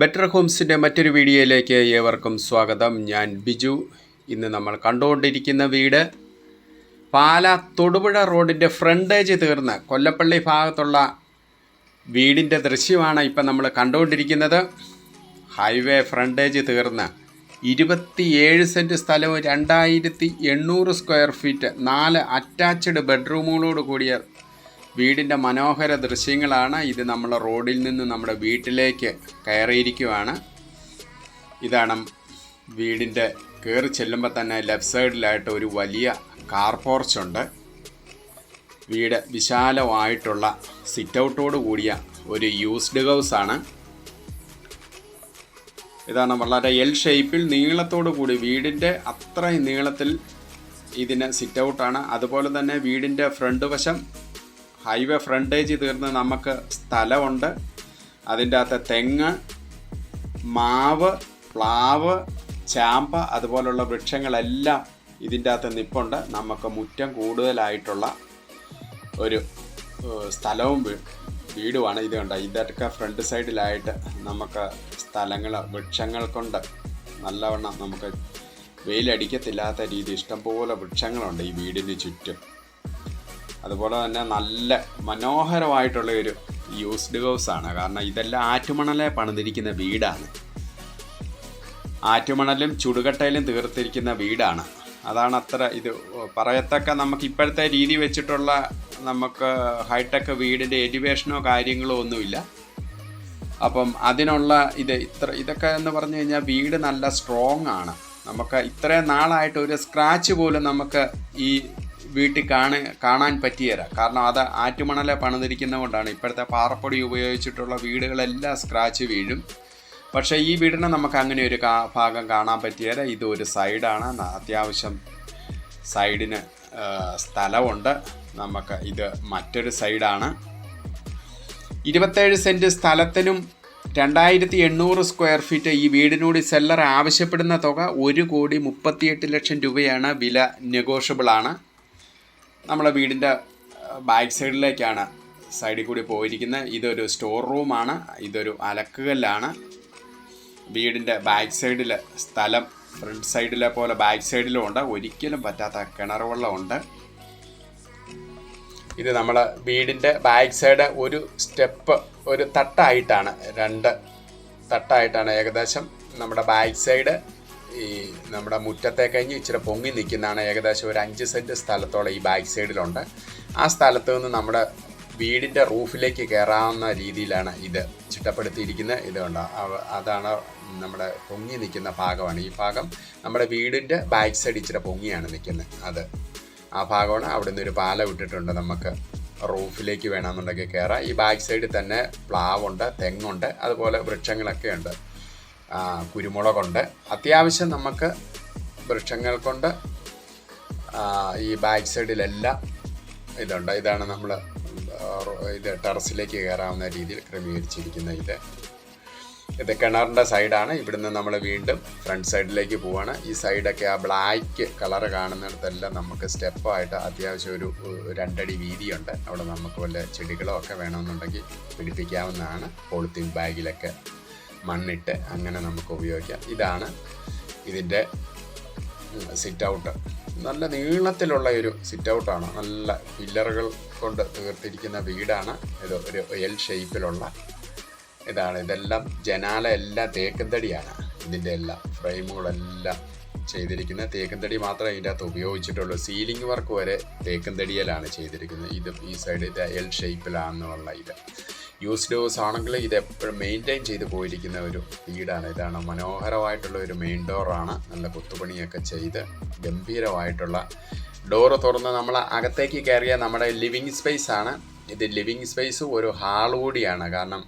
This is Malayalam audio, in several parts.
ബെറ്റർ ഹോംസിന്റെ മറ്റൊരു വീഡിയോയിലേക്ക് ഏവർക്കും സ്വാഗതം. ഞാൻ ബിജു. ഇന്ന് നമ്മൾ കണ്ടുകൊണ്ടിരിക്കുന്ന വീട് പാല തൊടുപുഴ റോഡിന്റെ ഫ്രണ്ടേജ് തീർന്ന് കൊല്ലപ്പള്ളി ഭാഗത്തുള്ള വീടിന്റെ ദൃശ്യമാണ് ഇപ്പം നമ്മൾ കണ്ടുകൊണ്ടിരിക്കുന്നത്. ഹൈവേ ഫ്രണ്ടേജ് തീർന്ന് ഇരുപത്തിയേഴ് സെന്റ് സ്ഥലവും രണ്ടായിരത്തി എണ്ണൂറ് സ്ക്വയർ ഫീറ്റ് നാല് അറ്റാച്ച്ഡ് ബെഡ്റൂമുകളോട് കൂടിയ വീടിന്റെ മനോഹര ദൃശ്യങ്ങളാണ് ഇത് നമ്മൾ റോഡിൽ നിന്ന് നമ്മുടെ വീട്ടിലേക്ക് കയറിയിരിക്കുവാണ്. ഇതാണ് വീടിന്റെ കയറി ചെല്ലുമ്പോൾ തന്നെ ലെഫ്റ്റ് സൈഡിലായിട്ട് ഒരു വലിയ കാർ പോർച്ചുണ്ട് വീട് വിശാലമായിട്ടുള്ള സിറ്റ് ഔട്ടോട് കൂടിയ ഒരു യൂസ്ഡ് ഹൗസ് ആണ്. ഇതാണ് വളരെ എൽ ഷേപ്പിൽ നീളത്തോടു കൂടി വീടിന്റെ അത്രയും നീളത്തിൽ ഇതിന് സിറ്റ് ഔട്ടാണ് അതുപോലെ തന്നെ വീടിന്റെ ഫ്രണ്ട് വശം ഹൈവേ ഫ്രണ്ടേജ് തീർന്ന് നമുക്ക് സ്ഥലമുണ്ട്. അതിന്റെ അകത്ത് തെങ്ങ് മാവ് പ്ലാവ് ചാമ്പ അതുപോലുള്ള വൃക്ഷങ്ങളെല്ലാം ഇതിന്റെ അകത്ത് നിപ്പുണ്ട്. നമുക്ക് മുറ്റം കൂടുതലായിട്ടുള്ള ഒരു സ്ഥലവും വീടുമാണ് ഇത് കണ്ട? ഇതൊക്കെ ഫ്രണ്ട് സൈഡിലായിട്ട് നമുക്ക് സ്ഥലങ്ങൾ വൃക്ഷങ്ങൾ കൊണ്ട് നല്ലവണ്ണം നമുക്ക് വെയിലടിക്കത്തില്ലാത്ത രീതി ഇഷ്ടംപോലെ വൃക്ഷങ്ങളുണ്ട് ഈ വീടിന് ചുറ്റും. അതുപോലെ തന്നെ നല്ല മനോഹരമായിട്ടുള്ള ഒരു യൂസ്ഡ് ഹൗസ് ആണ്. കാരണം ഇതെല്ലാം ആറ്റുമണലെ പണിതിരിക്കുന്ന വീടാണ്. ആറ്റുമണലും ചുടുകട്ടയിലും തീർത്തിരിക്കുന്ന വീടാണ്. അതാണ് അത്ര ഇത് പറയത്തക്ക നമുക്ക് ഇപ്പോഴത്തെ രീതി വെച്ചിട്ടുള്ള നമുക്ക് ഹൈടെക് വീടിന്റെ എലിവേഷനോ കാര്യങ്ങളോ ഒന്നുമില്ല. അപ്പം അതിനുള്ള ഇത് ഇത്ര ഇതൊക്കെ എന്ന് പറഞ്ഞു കഴിഞ്ഞാൽ വീട് നല്ല സ്ട്രോങ് ആണ്. നമുക്ക് ഇത്രയും നാളായിട്ട് ഒരു സ്ക്രാച്ച് പോലും നമുക്ക് ഈ വീട്ടിൽ കാണ കാണാൻ പറ്റിയരാ കാരണം അത് ആറ്റുമണല പണിതിരിക്കുന്നത് കൊണ്ടാണ് ഇപ്പോഴത്തെ പാറപ്പൊടി ഉപയോഗിച്ചിട്ടുള്ള വീടുകളെല്ലാം സ്ക്രാച്ച് വീഴും. പക്ഷേ ഈ വീടിനെ നമുക്ക് അങ്ങനെ ഒരു ഭാഗം കാണാൻ പറ്റിയാൽ ഇത് ഒരു സൈഡാണ്. അത്യാവശ്യം സൈഡിന് സ്ഥലമുണ്ട്. നമുക്ക് ഇത് മറ്റൊരു സൈഡാണ്. ഇരുപത്തേഴ് സെന്റ് സ്ഥലത്തിനും രണ്ടായിരത്തി എണ്ണൂറ് സ്ക്വയർ ഫീറ്റ് ഈ വീടിനോട് സെല്ലർ ആവശ്യപ്പെടുന്ന തുക ഒരു കോടി മുപ്പത്തിയെട്ട് ലക്ഷം രൂപയാണ് വില നെഗോഷ്യബിൾ ആണ് നമ്മളെ വീടിന്റെ ബാക്ക് സൈഡിലേക്കാണ് സൈഡിൽ കൂടി പോയിരിക്കുന്നത് ഇതൊരു സ്റ്റോർ റൂമാണ് ഇതൊരു അലക്കുകല്ലാണ്. വീടിന്റെ ബാക്ക് സൈഡിൽ സ്ഥലം ഫ്രണ്ട് സൈഡിലെ പോലെ ബാക്ക് സൈഡിലും ഉണ്ട്. ഒരിക്കലും പറ്റാത്ത കിണർ വെള്ളമുണ്ട് ഇത് നമ്മൾ വീടിന്റെ ബാക്ക് സൈഡ് ഒരു സ്റ്റെപ്പ് ഒരു തട്ടായിട്ടാണ്. രണ്ട് തട്ടായിട്ടാണ് ഏകദേശം നമ്മുടെ ബാക്ക് സൈഡ് ഈ നമ്മുടെ മുറ്റത്തെ കഴിഞ്ഞ് ഇച്ചിരി പൊങ്ങി നിൽക്കുന്നതാണ് ഏകദേശം ഒരു അഞ്ച് സെന്റ് സ്ഥലത്തോളം ഈ ബാക്ക് സൈഡിലുണ്ട്. ആ സ്ഥലത്ത് നിന്ന് നമ്മുടെ വീടിന്റെ റൂഫിലേക്ക് കയറാവുന്ന രീതിയിലാണ് ഇത് ചിട്ടപ്പെടുത്തിയിരിക്കുന്ന ഇതുകൊണ്ട് അതാണ് നമ്മുടെ പൊങ്ങി നിൽക്കുന്ന ഭാഗമാണ്. ഈ ഭാഗം നമ്മുടെ വീടിന്റെ ബാക്ക് സൈഡ് ഇച്ചിരി പൊങ്ങിയാണ് നിൽക്കുന്നത്. അത് ആ ഭാഗമാണ്. അവിടെ ഒരു പാല വിട്ടിട്ടുണ്ട് നമുക്ക് റൂഫിലേക്ക് വേണമെന്നുണ്ടെങ്കിൽ കയറാം ഈ ബാക്ക് സൈഡിൽ തന്നെ പ്ലാവുണ്ട് തെങ്ങുണ്ട് അതുപോലെ വൃക്ഷങ്ങളൊക്കെ ഉണ്ട് കുരുമുളകുണ്ട്. അത്യാവശ്യം നമുക്ക് വൃക്ഷങ്ങൾ കൊണ്ട് ഈ ബാക്ക് സൈഡിലെല്ലാം ഇതുണ്ട്. ഇതാണ് നമ്മൾ ഇത് ടെറസിലേക്ക് കയറാവുന്ന രീതിയിൽ ക്രമീകരിച്ചിരിക്കുന്ന ഇത്. ഇത് കിണറിന്റെ സൈഡാണ്. ഇവിടുന്ന് നമ്മൾ വീണ്ടും ഫ്രണ്ട് സൈഡിലേക്ക് പോവാണ്. ഈ സൈഡൊക്കെ ആ ബ്ലാക്ക് കളറ് കാണുന്നിടത്തെല്ലാം നമുക്ക് സ്റ്റെപ്പായിട്ട് അത്യാവശ്യം ഒരു രണ്ടടി വീതിയുണ്ട്. അവിടെ നമുക്ക് വല്ല ചെടികളോ ഒക്കെ വേണമെന്നുണ്ടെങ്കിൽ പിടിപ്പിക്കാവുന്നതാണ് പോളിത്തീൻ ബാഗിലൊക്കെ മണ്ണിട്ട് അങ്ങനെ നമുക്ക് ഉപയോഗിക്കാം. ഇതാണ് ഇതിന്റെ സിറ്റ് ഔട്ട് നല്ല നീളത്തിലുള്ള ഒരു സിറ്റ് ഔട്ടാണ് നല്ല പില്ലറുകൾ കൊണ്ട് തീർത്തിരിക്കുന്ന വീടാണ്. ഇത് ഒരു എൽ ഷേപ്പിലുള്ള ഇതാണ്. ഇതെല്ലാം ജനാല എല്ലാം തേക്കും തടിയാണ് ഇതിന്റെ എല്ലാം ഫ്രെയിമുകളെല്ലാം ചെയ്തിരിക്കുന്നത്. തേക്കും തടി മാത്രമേ ഇതിന്റെ അകത്ത് ഉപയോഗിച്ചിട്ടുള്ളൂ. സീലിംഗ് വർക്ക് വരെ തേക്കും തടിയിലാണ് ചെയ്തിരിക്കുന്നത്. ഇത് ഈ സൈഡ് ഇത് എൽ ഷേപ്പിലാണെന്നുള്ള ഇത്. യൂസ്ഡ് ഡോസ് ആണെങ്കിൽ ഇത് എപ്പോഴും മെയിന്റെയിൻ ചെയ്ത് പോയിരിക്കുന്ന ഒരു വീടാണ്. ഇതാണ് മനോഹരമായിട്ടുള്ള ഒരു മെയിൻ ഡോറാണ് നല്ല കുത്തുപണിയൊക്കെ ചെയ്ത് ഗംഭീരമായിട്ടുള്ള ഡോറ് തുറന്ന് നമ്മൾ അകത്തേക്ക് കയറിയ നമ്മുടെ ലിവിങ് സ്പേസ് ആണ്. ഇത് ലിവിങ് സ്പേസ് ഒരു ഹാൾ കൂടിയാണ്. കാരണം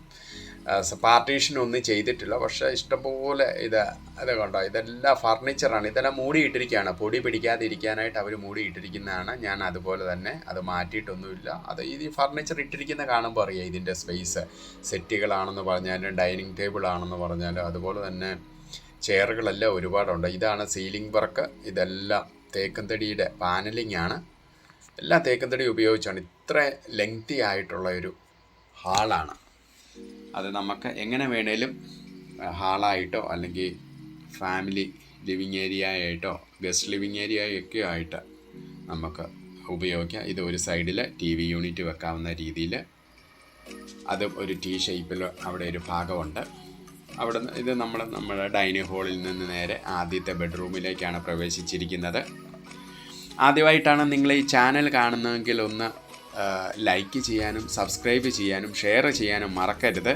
പാർട്ടീഷൻ ഒന്നും ചെയ്തിട്ടില്ല. പക്ഷേ ഇഷ്ടംപോലെ ഇത് അത് കണ്ടോ? ഇതെല്ലാം ഫർണിച്ചറാണ്. ഇതെല്ലാം മൂടിയിട്ടിരിക്കുകയാണ്. പൊടി പിടിക്കാതിരിക്കാനായിട്ട് അവർ മൂടിയിട്ടിരിക്കുന്നതാണ്. ഞാൻ അതുപോലെ തന്നെ അത് മാറ്റിയിട്ടൊന്നുമില്ല. അത് ഈ ഫർണിച്ചർ ഇട്ടിരിക്കുന്ന കാണുമ്പോൾ അറിയാം? ഇതിന്റെ സ്പേസ്. സെറ്റുകളാണെന്ന് പറഞ്ഞാലും ഡൈനിങ് ടേബിൾ ആണെന്ന് പറഞ്ഞാലും അതുപോലെ തന്നെ ചെയറുകളെല്ലാം ഒരുപാടുണ്ട്. ഇതാണ് സീലിംഗ് വർക്ക്. ഇതെല്ലാം തേക്കന്തടിയുടെ പാനലിംഗ് ആണ് എല്ലാം തേക്കന്തടി ഉപയോഗിച്ചാണ്. ഇത്ര ലെങ്തി ആയിട്ടുള്ള ഒരു ഹാളാണ്. അത് നമുക്ക് എങ്ങനെ വേണേലും ഹാളായിട്ടോ അല്ലെങ്കിൽ ഫാമിലി ലിവിങ് ഏരിയ ആയിട്ടോ ഗസ്റ്റ് ലിവിങ് ഏരിയ ഒക്കെ ആയിട്ട് നമുക്ക് ഉപയോഗിക്കാം. ഇത് ഒരു സൈഡിൽ ടി വി യൂണിറ്റ് വെക്കാവുന്ന രീതിയിൽ അത് ഒരു ടി ഷേപ്പിൽ അവിടെ ഒരു ഭാഗമുണ്ട്. അവിടെ ഇത് നമ്മൾ നമ്മുടെ ഡൈനിങ് ഹാളിൽ നിന്ന് നേരെ ആദ്യത്തെ ബെഡ്റൂമിലേക്കാണ് പ്രവേശിച്ചിരിക്കുന്നത്. ആദ്യമായിട്ടാണ് നിങ്ങൾ ഈ ചാനൽ കാണുന്നതെങ്കിൽ ഒന്ന് ലൈക്ക് ചെയ്യാനും സബ്സ്ക്രൈബ് ചെയ്യാനും ഷെയർ ചെയ്യാനും മറക്കരുത്.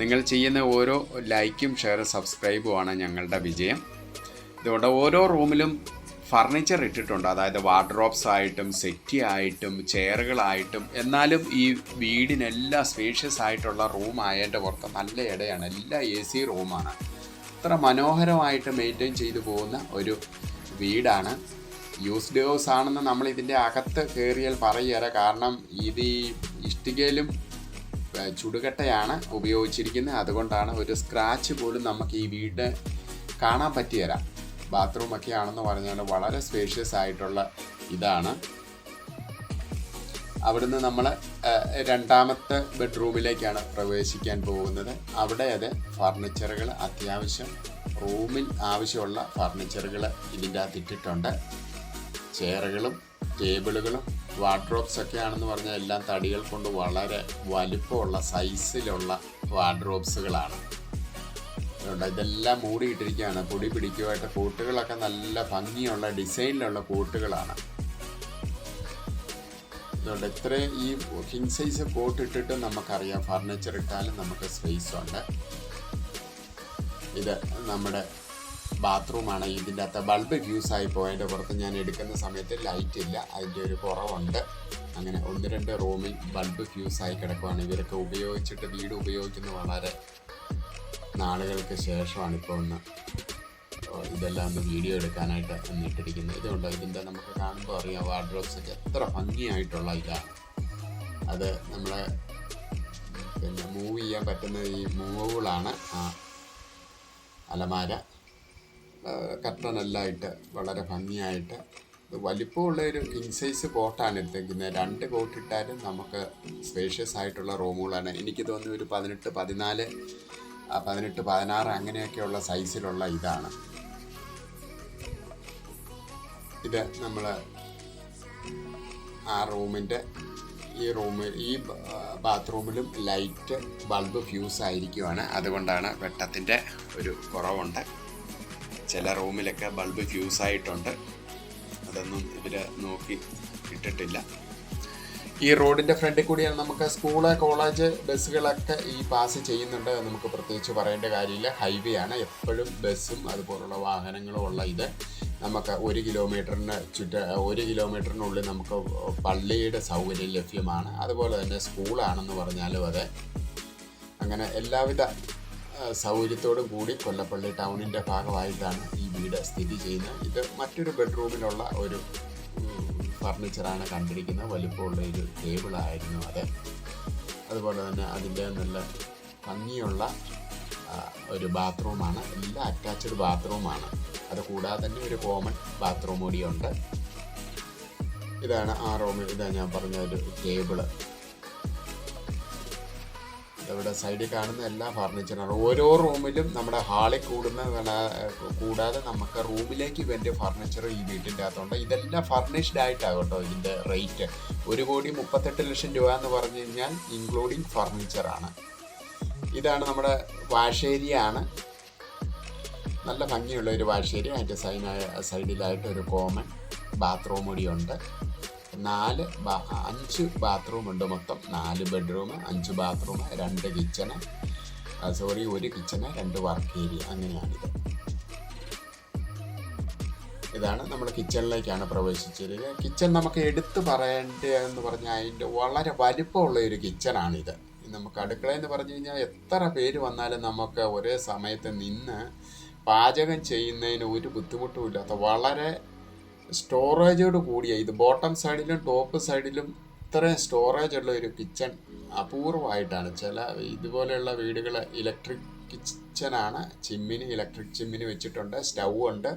നിങ്ങൾ ചെയ്യുന്ന ഓരോ ലൈക്കും ഷെയറും സബ്സ്ക്രൈബുമാണ് ഞങ്ങളുടെ വിജയം. ഇതുകൊണ്ട് ഓരോ റൂമിലും ഫർണിച്ചർ ഇട്ടിട്ടുണ്ട്. അതായത് വാർഡ്രോപ്സ് ആയിട്ടും സെറ്റി ആയിട്ടും ചെയറുകളായിട്ടും എന്നാലും ഈ വീടിനെല്ലാം സ്പേഷ്യസ് ആയിട്ടുള്ള റൂം ആയതിന്റെ പുറത്ത് നല്ല ഇടയാണ്. എല്ലാ എ സി റൂമാണ് അത്ര മനോഹരമായിട്ട് മെയിന്റെയിൻ ചെയ്തു പോകുന്ന ഒരു വീടാണ്. യൂസ്ഡ് ഹൗസ് ആണെന്ന് നമ്മൾ ഇതിന്റെ അകത്ത് കയറിയാൽ പറയുക കാരണം ഇത് ഇഷ്ടികയിലും ചുടുകട്ടയാണ് ഉപയോഗിച്ചിരിക്കുന്നത്. അതുകൊണ്ടാണ് ഒരു സ്ക്രാച്ച് പോലും നമുക്ക് ഈ വീട് കാണാൻ പറ്റിയല്ല ബാത്റൂം ഒക്കെ ആണെന്ന് പറഞ്ഞാൽ വളരെ സ്പേഷ്യസ് ആയിട്ടുള്ള ഇതാണ്. അവിടുന്ന് നമ്മൾ രണ്ടാമത്തെ ബെഡ്റൂമിലേക്കാണ് പ്രവേശിക്കാൻ പോകുന്നത്. അവിടെ അത് ഫർണിച്ചറുകൾ അത്യാവശ്യം റൂമിൽ ആവശ്യമുള്ള ഫർണിച്ചറുകൾ ഇതിന്റെ അകത്ത് ഇട്ടിട്ടുണ്ട്. ചെയറുകളും ടേബിളുകളും വാർഡ്രോബ്സ് ഒക്കെ ആണെന്ന് പറഞ്ഞാൽ എല്ലാം തടികൾ കൊണ്ട് വളരെ വലുപ്പമുള്ള സൈസിലുള്ള വാർഡ്രോബ്സുകളാണ്. അതുകൊണ്ട് ഇതെല്ലാം മൂടിയിട്ടിരിക്കുകയാണ്. പൊടി പിടിക്കുമായിട്ട് കൂട്ടുകളൊക്കെ നല്ല ഭംഗിയുള്ള ഡിസൈനിലുള്ള കൂട്ടുകളാണ്. അതുകൊണ്ട് ഇത്രയും ഈ കിങ് സൈസ് കോട്ട് ഇട്ടിട്ട് നമുക്കറിയാം. ഫർണിച്ചർ ഇട്ടാലും നമുക്ക് സ്പേസ് ഉണ്ട്. ഇത് നമ്മുടെ ബാത്റൂമാണ്. ഇതിന്റെ അകത്ത് ബൾബ് ആയി പോയതിന്റെ പുറത്ത് ഞാൻ എടുക്കുന്ന സമയത്ത് ലൈറ്റ് ഇല്ല. അതിന്റെ ഒരു കുറവുണ്ട്. അങ്ങനെ ഒന്ന് രണ്ട് റൂമിൽ ബൾബ് ഫ്യൂസ് ആയി കിടക്കുവാണ്. ഇവരൊക്കെ ഉപയോഗിച്ചിട്ട് വീട് ഉപയോഗിക്കുന്ന വളരെ നാളുകൾക്ക് ശേഷമാണ് ഇപ്പോൾ ഒന്ന് ഇതെല്ലാം ഒന്ന് വീഡിയോ എടുക്കാനായിട്ട് എന്നിട്ടിരിക്കുന്നത് ഇതുകൊണ്ട് ഇതിന്റെ നമുക്ക് കാണുമ്പോൾ അറിയാം വാർഡ്രോബ്സ് ഒക്കെ എത്ര ഭംഗിയായിട്ടുള്ള ഇതാണ് അത് നമ്മളെ പിന്നെ മൂവ് ചെയ്യാൻ പറ്റുന്ന ഈ മൂവുകളാണ് ആ അലമാര. കർട്ടനെല്ലാം ഇട്ട് വളരെ ഭംഗിയായിട്ട് വലിപ്പമുള്ള ഒരു കിങ് സൈസ് കോട്ടാണ് എടുത്തേക്കുന്നത്. രണ്ട് കോട്ട് ഇട്ടാലും നമുക്ക് സ്പേഷ്യസ് ആയിട്ടുള്ള റൂമുകളാണ് എനിക്ക് തോന്നുന്നു ഒരു പതിനെട്ട് പതിനാല് പതിനെട്ട് പതിനാറ് അങ്ങനെയൊക്കെയുള്ള സൈസിലുള്ള ഇതാണ്. ഇത് നമ്മൾ ആ റൂമിന്റെ ഈ റൂമിൽ ഈ ബാത്റൂമിലും ലൈറ്റ് ബൾബ് ഫ്യൂസ് ആയിരിക്കുവാണ്. അതുകൊണ്ടാണ് വെട്ടത്തിന്റെ ഒരു കുറവുണ്ട്. ചില റൂമിലൊക്കെ ബൾബ് ഫ്യൂസ് ആയിട്ടുണ്ട്. അതൊന്നും ഇവർ നോക്കി ഇട്ടിട്ടില്ല. ഈ റോഡിന്റെ ഫ്രണ്ടിൽ കൂടിയാണ് നമുക്ക് സ്കൂൾ കോളേജ് ബസ്സുകളൊക്കെ ഈ പാസ് ചെയ്യുന്നുണ്ട് നമുക്ക് പ്രത്യേകിച്ച് പറയേണ്ട കാര്യമില്ല. ഹൈവേ ആണ് എപ്പോഴും ബസ്സും അതുപോലുള്ള വാഹനങ്ങളും ഉള്ള ഇത്. നമുക്ക് ഒരു കിലോമീറ്ററിന് ചുറ്റ ഒരു കിലോമീറ്ററിനുള്ളിൽ നമുക്ക് പള്ളിയുടെ സൗകര്യം ലഭ്യമാണ്. അതുപോലെ തന്നെ സ്കൂളാണെന്ന് പറഞ്ഞാലും അതെ. അങ്ങനെ എല്ലാവിധ സൗകര്യത്തോടും കൂടി കൊല്ലപ്പള്ളി ടൗണിന്റെ ഭാഗമായിട്ടാണ് ഈ വീട് സ്ഥിതി ചെയ്യുന്നത്. ഇത് മറ്റൊരു ബെഡ്റൂമിലുള്ള ഒരു ഫർണിച്ചറാണ് കണ്ടിരിക്കുന്നത്. വലിപ്പമുള്ള ഒരു ടേബിളായിരുന്നു അത്. അതുപോലെ തന്നെ അതിന്റെ നല്ല ഭംഗിയുള്ള ഒരു ബാത്റൂമാണ്. എല്ലാം അറ്റാച്ച്ഡ് ബാത്റൂമാണ്. അത് കൂടാതെ തന്നെ ഒരു കോമൺ ബാത്റൂം കൂടിയുണ്ട്. ഇതാണ് ആ റൂമിൽ ഇതാണ് ഞാൻ പറഞ്ഞ ഒരു ടേബിൾ. ഇവിടെ സൈഡിൽ കാണുന്ന എല്ലാ ഫർണിച്ചറാണ് ഓരോ റൂമിലും നമ്മുടെ ഹാളിൽ കൂടുന്ന കൂടാതെ നമുക്ക് റൂമിലേക്ക് വേണ്ട ഫർണിച്ചർ ഈ വീട്ടിന്റെ അകത്തുണ്ട്. ഇതെല്ലാം ഫർണിഷ്ഡ് ആയിട്ടാണ് കേട്ടോ ഇതിന്റെ റേറ്റ് ഒരു കോടി മുപ്പത്തെട്ട് ലക്ഷം രൂപ എന്ന് പറഞ്ഞു കഴിഞ്ഞാൽ ഇൻക്ലൂഡിങ് ഫർണിച്ചറാണ് ഇതാണ് നമ്മുടെ വാഷേരിയ ആണ്. നല്ല ഭംഗിയുള്ള ഒരു വാഷേരി അതിന്റെ സൈനായ സൈഡിലായിട്ട് ഒരു കോമൺ ബാത്റൂം കൂടിയുണ്ട് നാല് അഞ്ച് ബാത്റൂം ഉണ്ട് മൊത്തം. നാല് ബെഡ്റൂം അഞ്ച് ബാത്റൂം രണ്ട് കിച്ചണ് സോറി ഒരു കിച്ചണ് രണ്ട് വർക്ക് ഏരിയ അങ്ങനെയാണിത് ഇതാണ് നമ്മൾ കിച്ചണിലേക്കാണ് പ്രവേശിച്ചിരിക്കുന്നത്. കിച്ചൺ നമുക്ക് എടുത്തു പറയേണ്ടതെന്ന് പറഞ്ഞാൽ അതിന്റെ വളരെ വലിപ്പമുള്ള ഒരു കിച്ചണാണിത് നമുക്ക് അടുക്കള എന്ന് പറഞ്ഞു കഴിഞ്ഞാൽ എത്ര പേര് വന്നാലും നമുക്ക് ഒരേ സമയത്ത് നിന്ന് പാചകം ചെയ്യുന്നതിന് ഒരു ബുദ്ധിമുട്ടുമില്ലാത്ത വളരെ സ്റ്റോറേജോട് കൂടിയ. ഇത് ബോട്ടം സൈഡിലും ടോപ്പ് സൈഡിലും ഇത്രയും സ്റ്റോറേജ് ഉള്ള ഒരു കിച്ചൺ അപൂർവമായിട്ടാണ്. ചില ഇതുപോലെയുള്ള വീടുകൾ ഇലക്ട്രിക് കിച്ചനാണ് ചിമ്മിന് ഇലക്ട്രിക് ചിമ്മിന് വെച്ചിട്ടുണ്ട്. സ്റ്റൗ ഉണ്ട്.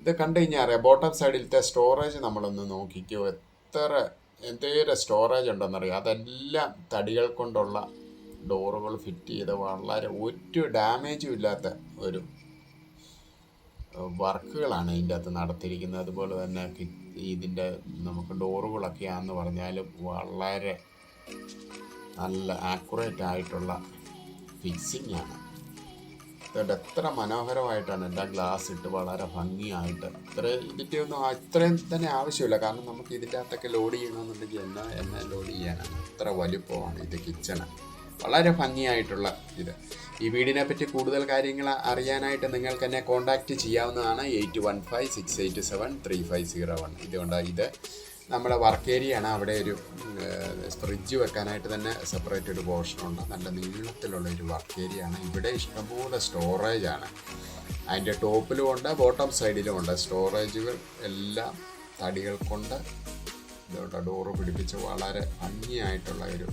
ഇത് കണ്ടു കഴിഞ്ഞാൽ അറിയാം ബോട്ടം സൈഡിലത്തെ സ്റ്റോറേജ് നമ്മളൊന്ന് നോക്കിക്കോ. എത്ര എന്തേരം സ്റ്റോറേജ് ഉണ്ടെന്നറിയാം? അതെല്ലാം തടികൾ കൊണ്ടുള്ള ഡോറുകൾ ഫിറ്റ് ചെയ്ത് വളരെ ഒരു ഡാമേജും ഇല്ലാത്ത ഒരു വർക്കുകളാണ് ഇതിന്റെ അകത്ത് നടത്തിയിരിക്കുന്നത്. അതുപോലെ തന്നെ ഇതിന്റെ നമുക്ക് ഡോറുകളൊക്കെയാണെന്ന് പറഞ്ഞാൽ വളരെ നല്ല ആക്യുറേറ്റ് ആയിട്ടുള്ള ഫിക്സിംഗ് ആണ്. ഇതുകൊണ്ട് എത്ര മനോഹരമായിട്ടാണ് എല്ലാ ഗ്ലാസ് ഇട്ട് വളരെ ഭംഗിയായിട്ട്. ഇത്ര ഇതിന്റെ ഒന്നും അത്രയും തന്നെ ആവശ്യമില്ല. കാരണം നമുക്ക് ഇതിന്റെ അകത്തൊക്കെ ലോഡ് ചെയ്യണമെന്നുണ്ടെങ്കിൽ എന്നാ എന്നെ ലോഡ് ചെയ്യാനാണ്? അത്ര വലുപ്പമാണ് ഇത് കിച്ചണ് വളരെ ഭംഗിയായിട്ടുള്ള ഇത്. ഈ വീടിനെ പറ്റി കൂടുതൽ കാര്യങ്ങൾ അറിയാനായിട്ട് നിങ്ങൾക്ക് എന്നെ കോൺടാക്റ്റ് ചെയ്യാവുന്നതാണ് eight one five six eight seven three five zero one ഇതുകൊണ്ട് ഇത് നമ്മുടെ വർക്ക് ഏരിയ ആണ്. അവിടെ ഒരു ഫ്രിഡ്ജ് വെക്കാനായിട്ട് തന്നെ സെപ്പറേറ്റ് ഒരു പോർഷനുണ്ട് നല്ല നീളത്തിലുള്ള ഒരു വർക്ക് ഏരിയ ആണ്. ഇവിടെ ഇഷ്ടംപോലെ ആണ്. അതിന്റെ ടോപ്പിലും ഉണ്ട് ബോട്ടം സൈഡിലും ഉണ്ട്. സ്റ്റോറേജുകൾ എല്ലാം തടികൾ കൊണ്ട് ഇതോട്ട് ഡോറ് പിടിപ്പിച്ച് വളരെ ഭംഗിയായിട്ടുള്ള ഒരു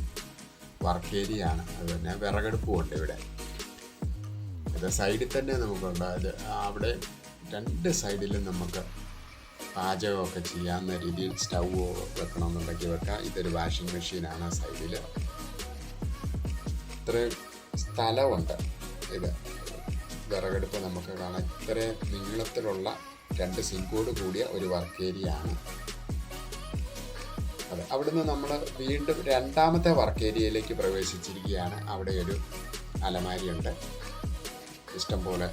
വർക്ക് ഏരിയ ആണ്. അതുതന്നെ വിറകടുപ്പും ഉണ്ട് ഇവിടെ. ഇത് സൈഡിൽ തന്നെ നമുക്കുണ്ട്. അവിടെ രണ്ട് സൈഡിലും നമുക്ക് പാചകമൊക്കെ ചെയ്യാവുന്ന രീതിയിൽ സ്റ്റൗ വെക്കണമെന്നുണ്ടെങ്കിൽ വെക്കാം. ഇതൊരു വാഷിംഗ് മെഷീനാണ് സൈഡിൽ. ഇത്രയും സ്ഥലമുണ്ട്. ഇത് വിറകെടുപ്പ് നമുക്ക് കാണാം. ഇത്രയും നീളത്തിലുള്ള രണ്ട് സിങ്കോട് കൂടിയ ഒരു വർക്ക് ഏരിയ ആണ്. അതെ അവിടുന്ന് നമ്മൾ വീണ്ടും രണ്ടാമത്തെ വർക്ക് ഏരിയയിലേക്ക് പ്രവേശിച്ചിരിക്കുകയാണ്. അവിടെ ഒരു അലമാരിയുണ്ട്. ഇഷ്ടംപോലെ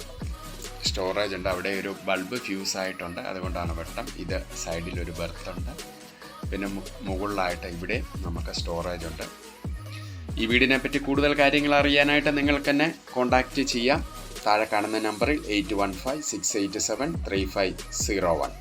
സ്റ്റോറേജ് ഉണ്ട്. അവിടെ ഒരു ബൾബ് ഫ്യൂസ് ആയിട്ടുണ്ട്. അതുകൊണ്ടാണ് വെട്ടം. ഇത് സൈഡിൽ ഒരു ബെർത്ത് ഉണ്ട്. പിന്നെ മുകളിലായിട്ട് ഇവിടെ നമുക്ക് സ്റ്റോറേജ് ഉണ്ട്. ഈ വീടിനെ പറ്റി കൂടുതൽ കാര്യങ്ങൾ അറിയാനായിട്ട് നിങ്ങൾക്ക് തന്നെ കോൺടാക്റ്റ് ചെയ്യാം. താഴെ കാണുന്ന നമ്പറിൽ eight one five six eight seven three five zero one